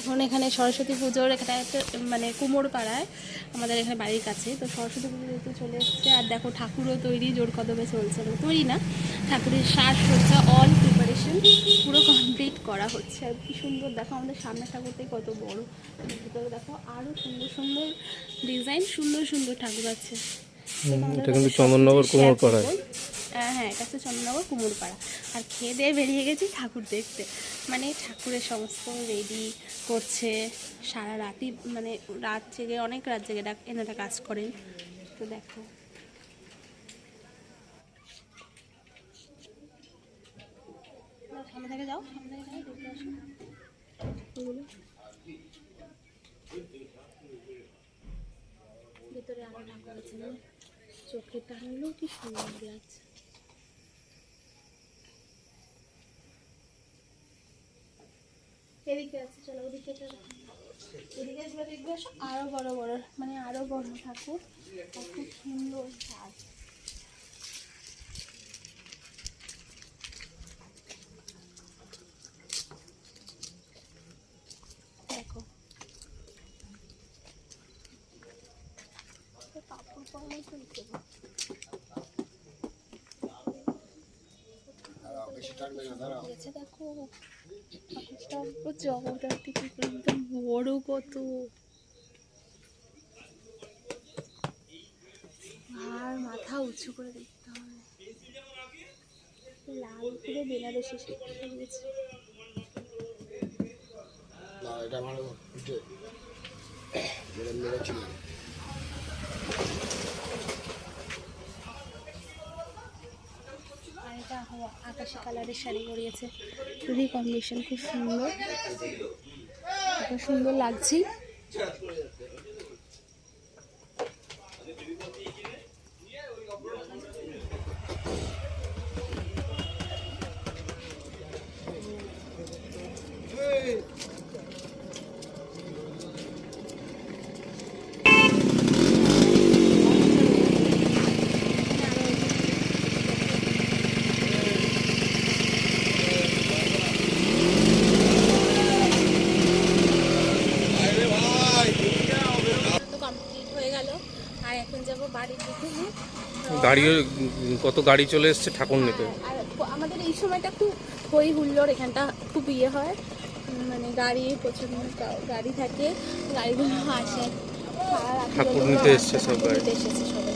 এখন এখানে সরস্বতী পুজোর এখানে একটা মানে কুমোর পাড়ায় আমাদের এখানে বাড়ির কাছে। তো সরস্বতী পুজো যেহেতু চলে এসছে। আর দেখো ঠাকুরও তৈরি, জোর কদমে চলছে। মানে তৈরি না, ঠাকুরের সাজসজ্জা অল প্রিপারেশন পুরো কমপ্লিট করা হচ্ছে। আর কি সুন্দর, দেখো আমাদের সামনে ঠাকুরটাই কত বড়। ভিতরে দেখো আরও সুন্দর সুন্দর ডিজাইন সুন্দর সুন্দর ঠাকুর আছে। চন্দননগর কুমোর পাড়ায় এটা হচ্ছে চন্দননগর কুমোরপাড়া। আর খেয়ে দিয়ে বেরিয়ে গেছি ঠাকুর দেখতে। মানে ঠাকুরের সমস্ত রেডি করছে। সারা রাতই মানে রাত জেগে, অনেক রাত জেগে ডাক, এনারা কাজ করেন। তো দেখো। ভিতরে আরও চোখের টানগুলো কি সুন্দর লাগছে। এদিকে আছে, চলো ওদিকে চলো। এদিকে একবার দেখবে আসো। আরও বড় বড় মানে আরও বড় ঠাকুর। খুব সুন্দর সাজ। কাপড় পরানো চলছে। না। দেখো। জগদ্ধাত্রী ঠাকুর একদম বড় কত। আর মাথা উঁচু করে দেখতে হবে। লাল করে বেনারসি না, এটা আমার আকাশি কালারের শাড়ি পরিয়েছে। খুবই কম্বিনেশন খুব সুন্দর। এত সুন্দর লাগছে। তো কমপ্লিট হয়ে গেল আর এখন যাব বাড়ির দিকে গাড়িও কত গাড়ি চলে এসছে ঠাকুর নিতে? আর আমাদের এই সময়টা খুব হই হুল্লোর এখানটা খুব ইয়ে হয়। মানে গাড়ি প্রচুর গাড়ি থাকে গাড়িগুলো আসে। ঠাকুর নিতে এসছে সব গাড়ি। এসেছে সবাই।